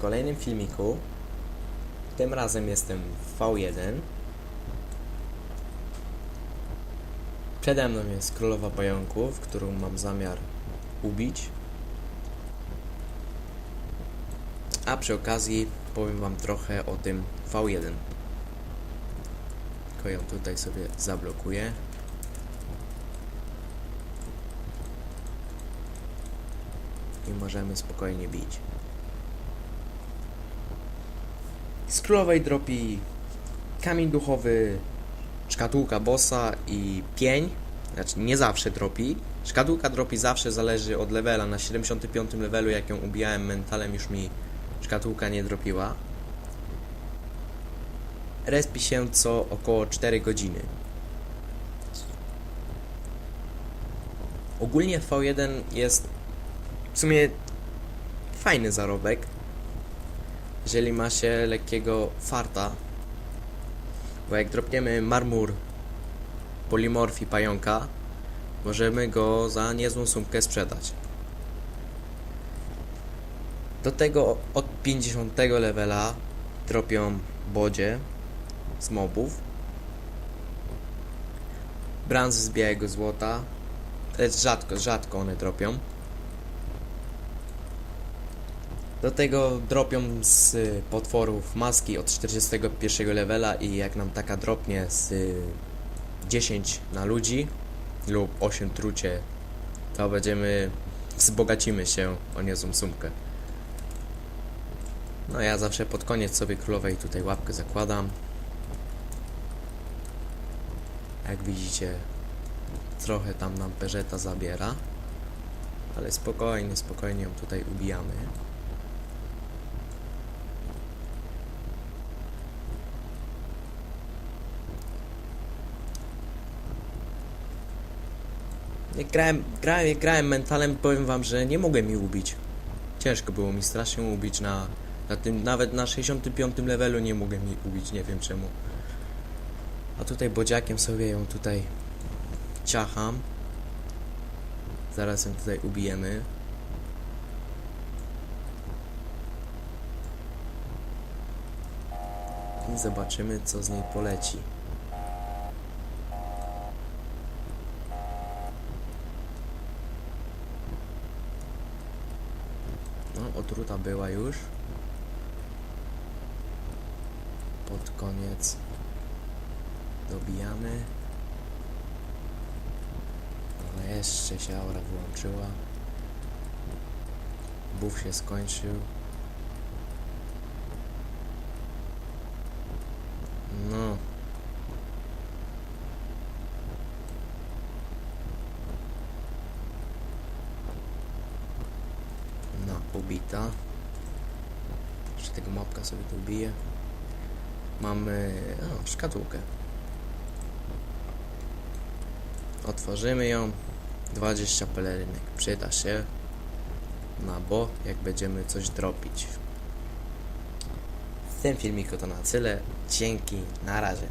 kolejnym filmiku. Tym razem jestem w V1. Przede mną jest królowa pająków, którą mam zamiar ubić. A przy okazji powiem wam trochę o tym V1. Tylko ją tutaj sobie zablokuję. I możemy spokojnie bić. Z królowej dropi kamień duchowy, szkatułka bossa i pień. Znaczy nie zawsze dropi. Szkatułka dropi zawsze zależy od levela. Na 75 levelu jak ją ubijałem mentalem już mi szkatułka nie dropiła. Respi się co około 4 godziny. Ogólnie V1 jest w sumie fajny zarobek. Jeżeli ma się lekkiego farta. Bo jak dropniemy marmur polimorfii pająka, możemy go za niezłą sumkę sprzedać. Do tego od 50 levela dropią bodzie z mobów. Brans z białego złota. Lecz rzadko, rzadko one dropią. Do tego dropią z y, potworów maski od 41 levela i jak nam taka dropnie z y, 10 na ludzi lub 8 trucie, to będziemy wzbogacimy się o niezłą sumkę. No ja zawsze pod koniec sobie królowej tutaj łapkę zakładam. Jak widzicie, trochę tam nam peżeta zabiera, ale spokojnie, spokojnie ją tutaj ubijamy. Jak grałem, grałem, jak grałem mentalem, powiem wam, że nie mogłem jej ubić. Ciężko było mi strasznie ubić na, na tym, nawet na 65 levelu nie mogłem jej ubić, nie wiem czemu. A tutaj bodziakiem sobie ją tutaj ciacham. Zaraz ją tutaj ubijemy. I zobaczymy, co z niej poleci. No, otruta była już. Pod koniec dobijamy. Ale jeszcze się aura wyłączyła. Buf się skończył. No. No, ubita. Jeszcze tego mopka sobie tu ubiję. Mamy o, szkatułkę. Otworzymy ją. 20 pelerynek. Przyda się. Na bo, jak będziemy coś dropić. W tym filmiku to na tyle. Dzięki. Na razie.